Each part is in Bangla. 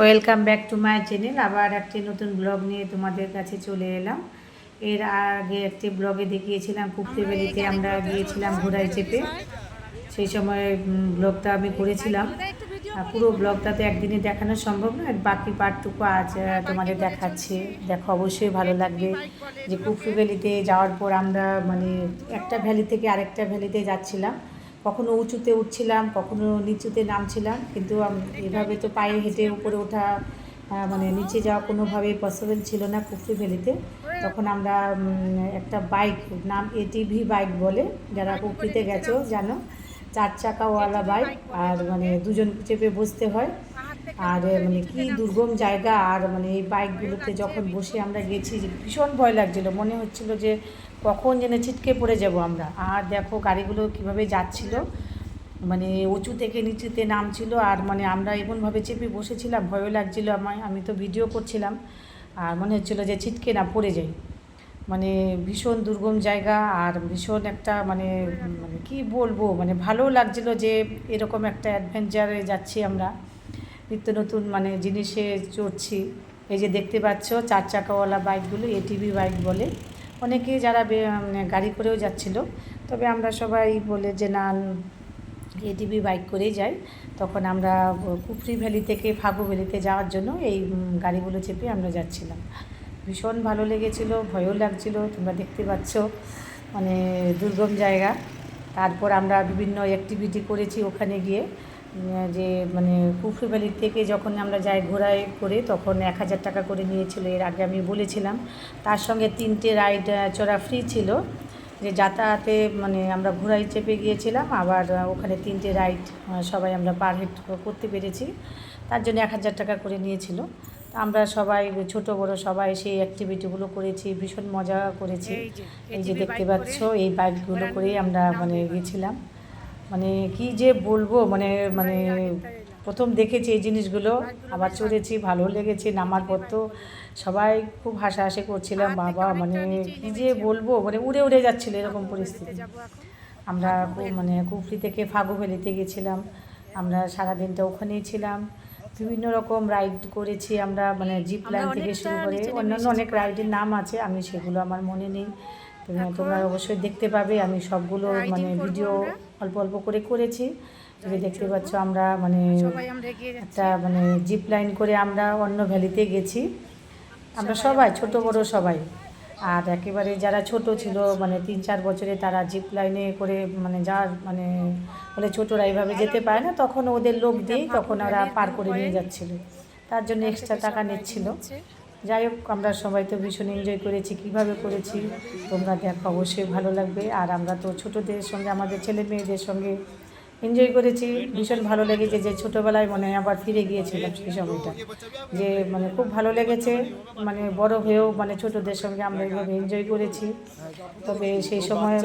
Welcome back to my channel. আবার একটি নতুন ব্লগ নিয়ে তোমাদের কাছে চলে এলাম। এর আগে একটি ব্লগে দেখিয়েছিলাম কুপ্তিবেলিতে আমরা গিয়েছিলাম ঘোড়ায় চেপে। সেই সময় ব্লগটা আমি করেছিলাম। আর পুরো ব্লগটা তো একদিনে দেখানো সম্ভব নয় বাকি পার্টটুকু আজ তোমাদের দেখাচ্ছে। দেখো অবশ্যই ভালো লাগবে যে কুফরিভ্যালিতে যাওয়ার পর আমরা মানে একটা ভ্যালি থেকে আরেকটা ভ্যালিতে যাচ্ছিলাম। কখনো উঁচুতে উঠছিলাম, কখনো নিচুতে নামছিলাম, কিন্তু এভাবে তো পায়ে হেঁটে উপরে ওঠা মানে নিচে যাওয়া কোনোভাবেই পসিবল ছিল না কুফরি ভ্যালিতে তখন আমরা একটা বাইক নাম এটিভি বাইক বলে, যারা কুফরিতে গেছো জানো, চার চাকাওয়ালা বাইক আর মানে দুজন চেপে বসতে হয়। আর মানে কি দুর্গম জায়গা, আর মানে এই বাইকগুলোতে যখন বসে আমরা গেছি ভীষণ ভয় লাগছিল। মনে হচ্ছিল যে কখন যেন ছিটকে পড়ে যাব আমরা। আর দেখো গাড়িগুলো কীভাবে যাচ্ছিল। মানে উঁচু থেকে নিচুতে নামছিল আর মানে আমরা এমনভাবে চেপে বসেছিলাম, ভয়ও লাগছিল আমায়। আমি তো ভিডিও করছিলাম আর মনে হচ্ছিল যে ছিটকে না পড়ে যাই। মানে ভীষণ দুর্গম জায়গা আর ভীষণ একটা মানে মানে কি বলব মানে ভালোও লাগছিল যে এরকম একটা অ্যাডভেঞ্চারে যাচ্ছি আমরা। নিত্য নতুন মানে জিনিসে চড়ছি। এই যে দেখতে পাচ্ছ চার চাকাওয়ালা বাইকগুলো এটিভি বাইক বলে। অনেকে যারা গাড়ি করেও যাচ্ছিল, তবে আমরা সবাই বলে যে, না এটিভি বাইক করেই যাই। তখন আমরা কুফরি ভ্যালি থেকে ফাগু ভ্যালিতে যাওয়ার জন্য এই গাড়িগুলো চেপে আমরা যাচ্ছিলাম। ভীষণ ভালো লেগেছিল, ভয়ও লাগছিল, তোমরা দেখতে পাচ্ছ মানে দুর্গম জায়গা। তারপর আমরা বিভিন্ন অ্যাক্টিভিটি করেছি ওখানে গিয়ে। যে মানে কুফরি ভ্যালি থেকে যখন আমরা যাই ঘোড়ায় করে তখন এক হাজার টাকা করে নিয়েছিল এর আগে আমি বলেছিলাম। তার সঙ্গে তিনটে রাইড চড়া ফ্রি ছিল যে যাতায়াতে মানে আমরা ঘোড়ায় চেপে গিয়েছিলাম আবার ওখানে তিনটে রাইড সবাই আমরা পার হেড করতে পেরেছি। তার জন্য এক হাজার টাকা করে নিয়েছিল। আমরা সবাই ছোট বড় সবাই সেই অ্যাক্টিভিটিগুলো করেছি ভীষণ মজা করেছি। এই যে দেখতে পাচ্ছ এই বাইকগুলো করেই আমরা মানে গেছিলাম। মানে কি যে বলব মানে মানে প্রথম দেখেছি এই জিনিসগুলো আবার চড়েছি ভালো লেগেছে নামার পর তো সবাই খুব হাসাহাসি করছিলাম বাবা মানে কি যে বলব মানে উড়ে উড়ে যাচ্ছিল এরকম পরিস্থিতি। আমরা মানে কুফরি থেকে ফাগু ভ্যালিতে গেছিলাম আমরা সারাদিনটা ওখানেই ছিলাম। বিভিন্ন রকম রাইড করেছি আমরা মানে জিপ লাইন থেকে শুরু করে অন্যান্য অনেক রাইডের নাম আছে আমি সেগুলো আমার মনে নেই। তোমরা অবশ্যই দেখতে পাবে আমি সবগুলো মানে ভিডিও অল্প অল্প করে করেছি। যে দেখতে পাচ্ছ আমরা মানে একটা মানে জিপ লাইন করে আমরা অন্য ভ্যালিতে গেছি। আমরা সবাই ছোট বড় সবাই। আর একেবারে যারা ছোট ছিল মানে তিন চার বছরে তারা জিপ লাইনে করে মানে যার মানে বলে ছোটরা এইভাবে যেতে পারে না তখন ওদের লোক দিয়েই তখন ওরা পার করে নিয়ে যাচ্ছিল। তার জন্য এক্সট্রা টাকা নিচ্ছিল। যাই হোক, আমরা সবাই তো ভীষণ এনজয় করেছি, কীভাবে করেছি, তোমরা দেখো অবশ্যই ভালো লাগবে। আর আমরা তো ছোটোদের সঙ্গে, আমাদের ছেলে মেয়েদের সঙ্গে এনজয় করেছি। ভীষণ ভালো লেগেছে যে ছোটোবেলায় মনে আবার ফিরে গিয়েছিলাম সেই সময়টা। যে মানে খুব ভালো লেগেছে মানে বড় হয়েও মানে ছোটোদের সঙ্গে আমরা এইভাবে এনজয় করেছি। তবে সেই সময়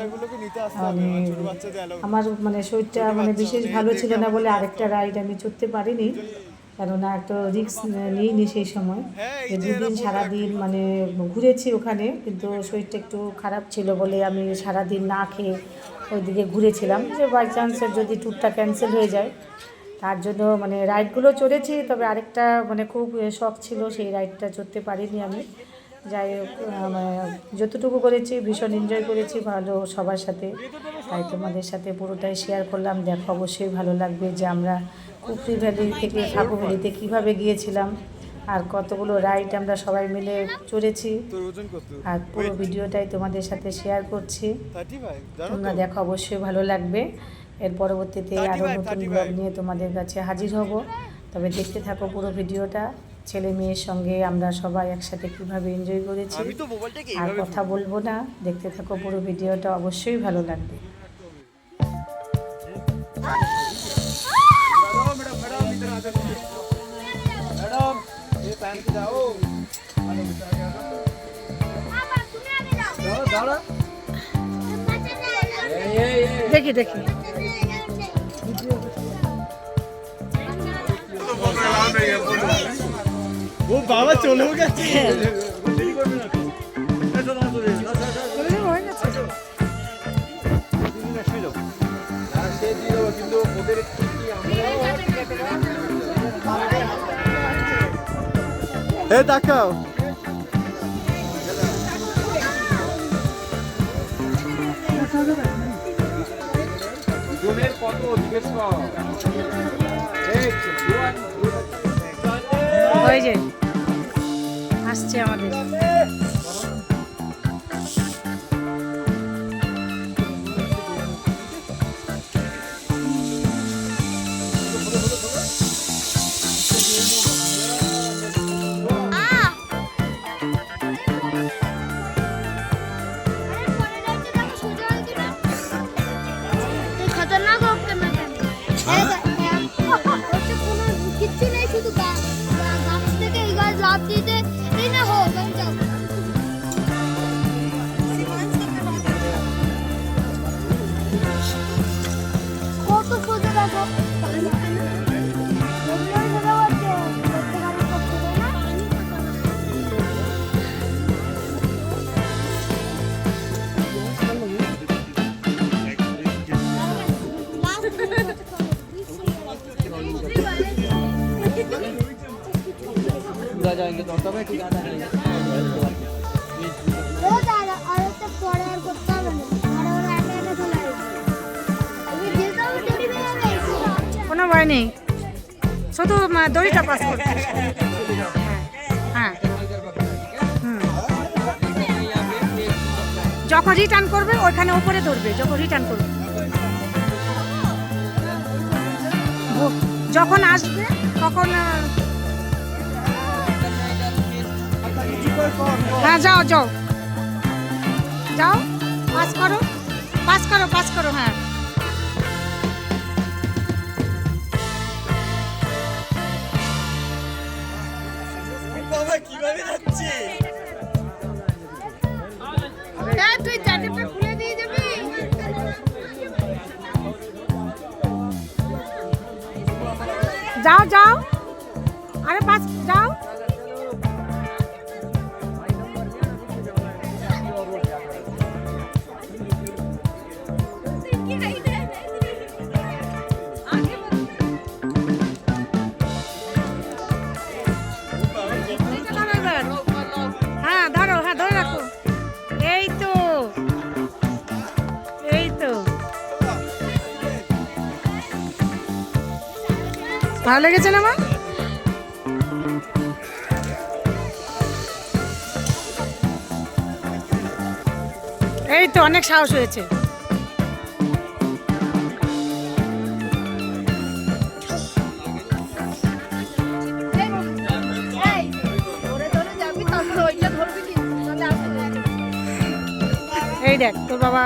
মানে আমার মানে শরীরটা মানে বিশেষ ভালো ছিল না বলে আরেকটা রাইড আমি ছুটতে পারিনি। কেননা একটা রিক্স নিইনি সেই সময়। দুদিন সারাদিন মানে ঘুরেছি ওখানে, কিন্তু শরীরটা একটু খারাপ ছিল বলে আমি সারাদিন না খেয়ে ওইদিকে ঘুরেছিলাম। যে বাই চান্সের যদি ট্যুরটা ক্যান্সেল হয়ে যায়, তার জন্য মানে রাইডগুলো চড়েছি, তবে আরেকটা মানে খুব শখ ছিল সেই রাইডটা চড়তে পারিনি আমি। যাই হোক যতটুকু করেছি, ভীষণ এনজয় করেছি, ভালো সবার সাথে। তাই তোমাদের সাথে পুরোটাই শেয়ার করলাম। দেখো অবশ্যই ভালো লাগবে যে আমরা কুফরি ভ্যালি থেকে ঠাকুর ভ্যালিতে কীভাবে গিয়েছিলাম আর কতগুলো রাইড আমরা সবাই মিলে চড়েছি। আর পুরো ভিডিওটাই তোমাদের সাথে শেয়ার করছি। তোমরা দেখো অবশ্যই ভালো লাগবে। এর পরবর্তীতে আরও নতুন 35 ব্লগ নিয়ে তোমাদের কাছে হাজির হব। তবে দেখতে থাকো পুরো ভিডিওটা। ছেলে মেয়ের সঙ্গে আমরা সবাই একসাথে কীভাবে এনজয় করেছি। আর কথা বলব না। দেখতে থাকো পুরো ভিডিওটা অবশ্যই ভালো লাগবে। প্যান্টে যাও দেখি দেখি। ও বাবা চলেও গেছে। কিন্তু ওদের এ দেখাও। জনের কত জিজ্ঞেস কর আসছে আমাদের। ভয় নেই শুধু দড়িটা পাস করতে হ্যাঁ। যখন রিটার্ন করবে, ওইখানে উপরে ধরবে। যখন রিটার্ন করবে। যখন আসবে, তখন হ্যাঁ যাও যাও। যাও, পাস করো। পাস করো পাস করো হ্যাঁ। ভালো লেগেছে না, মা? এই তো অনেক সাহস হয়েছে। এই দেখ, তোর বাবা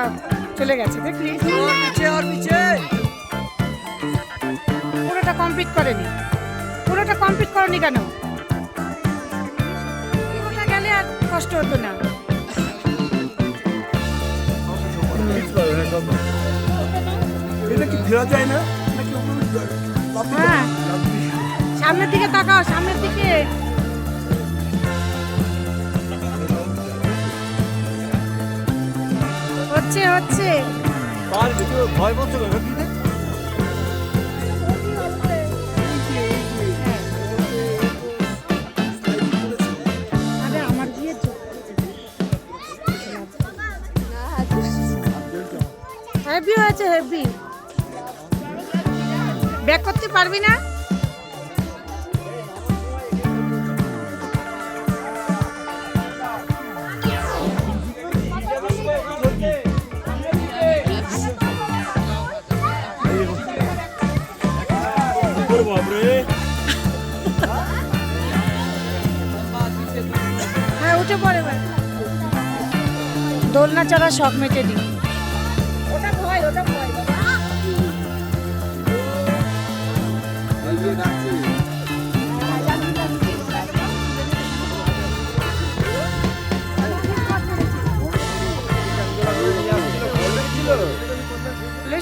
চলে গেছে, দেখলি? পুরোটা কমপ্লিট করেনি। পুরোটা কমপ্লিট করনি কেন? পুরোটা গেলে আর কষ্ট হতো না। এটা কি ফেরা যায় না? হ্যাঁ। সামনের দিকে তাকাও সামনের দিকে। হচ্ছে হচ্ছে। ভয় পাচ্ছ হেভি ব্যাক করতে পারবি না? হ্যাঁ দোলনা চড়া শখ মেটে দিই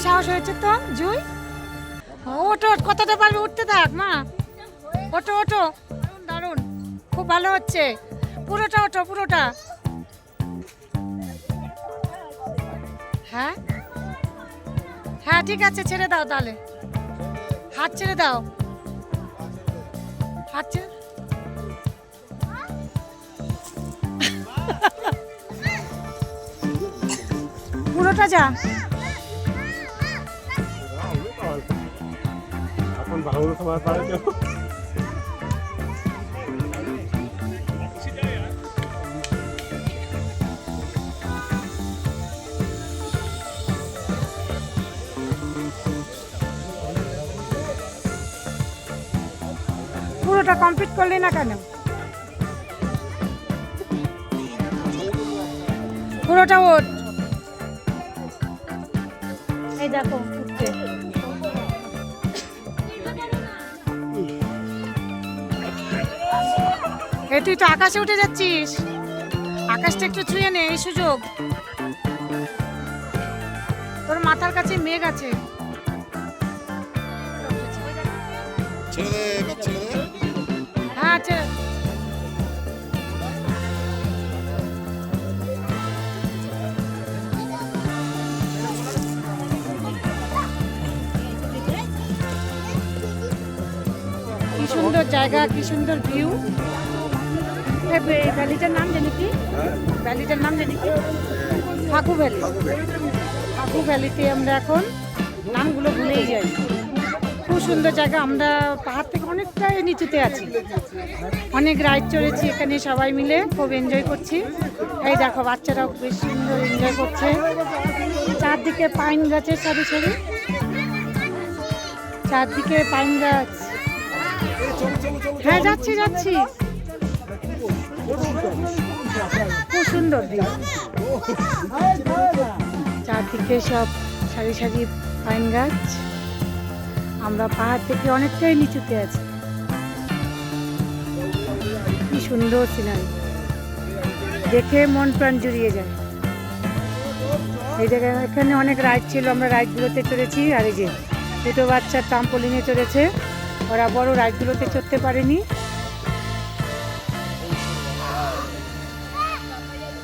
সাহস হয়েছে তো, জুই? ওটো কতটা পারবে? উঠতে থাক, মা। ওটো ওটো দারুণ দারুণ। খুব ভালো হচ্ছে। পুরোটা ওটো পুরোটা। হ্যাঁ? হ্যাঁ ঠিক আছে, ছেড়ে দাও তাহলে। হাত ছেড়ে দাও। আচ্ছা পুরোটা যা। এখন ভালো তোমার পারে কেউ পুরোটা কমপ্লিট করলি না কেন? পুরোটা ওট এই দেখো উঠছে। এ তুই তো আকাশে উঠে যাচ্ছিস। আকাশটা একটু ছুঁয়ে নে এই সুযোগ। তোর মাথার কাছে মেঘ আছে। হ্যাঁ আচ্ছা কি সুন্দর জায়গা, কি সুন্দর ভিউ ভ্যালিটার নাম জানি কি? ভ্যালিটার নাম জানি কি? ফাগু ভ্যালি ফাগু ভ্যালিতে আমরা এখন নামগুলো ভুলেই যাই। খুব সুন্দর জায়গা, আমরা পাহাড় থেকে অনেকটাই নিচুতে আছি। অনেক রাইড চড়েছি এখানে সবাই মিলে, খুব এনজয় করছি। এই দেখো, বাচ্চারাও বেশ সুন্দর এনজয় করছে। চারদিকে পাইন গাছের সারি সারি চারদিকে পাইন গাছ। হ্যাঁ যাচ্ছি যাচ্ছি। খুব সুন্দর দিক চারদিকে সব সারি সারি পাইন গাছ। আমরা পাহাড় থেকে অনেকটাই নিচুতে আছি। কি সুন্দর সিনারি দেখে মন প্রাণ জুড়িয়ে যায়। এই জায়গায় এখানে অনেক রাইড ছিল, আমরা রাইডগুলোতে চড়েছি। আর এই যে দুটো বাচ্চা ট্রাম্পোলিনে চড়েছে, ওরা বড় রাইডগুলোতে চড়তে পারেনি।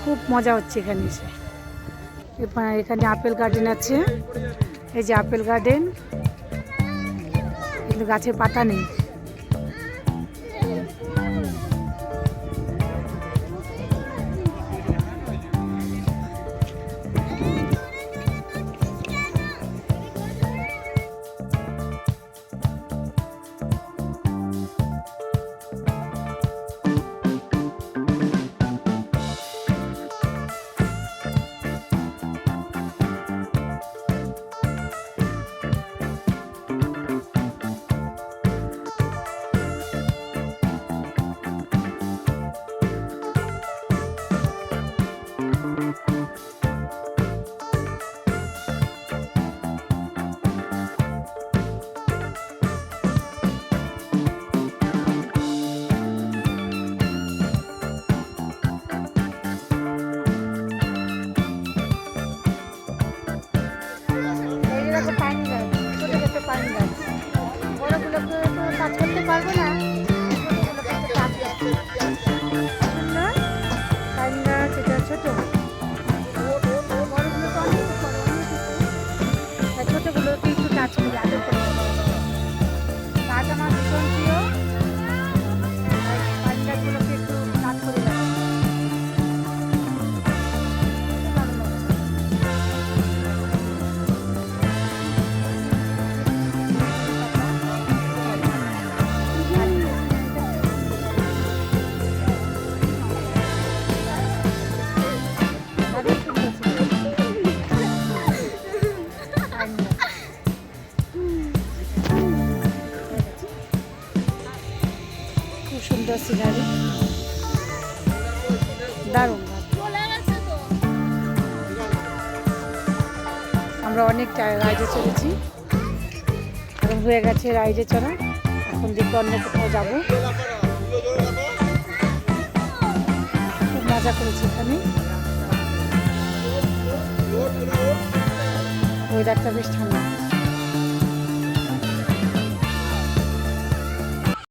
খুব মজা হচ্ছে এখানে এসে। এখানে আপেল গার্ডেন আছে। এই যে আপেল গার্ডেন কিন্তু পাতা নেই। দারুণ। আমরা অনেক রাইডে চলেছি। এখন হয়ে গেছে রাইডে চড়া এখন দেখব অন্য কোথাও যাব। খুব মজা করেছি এখানে। ওয়েদারটা বেশ ঠান্ডা।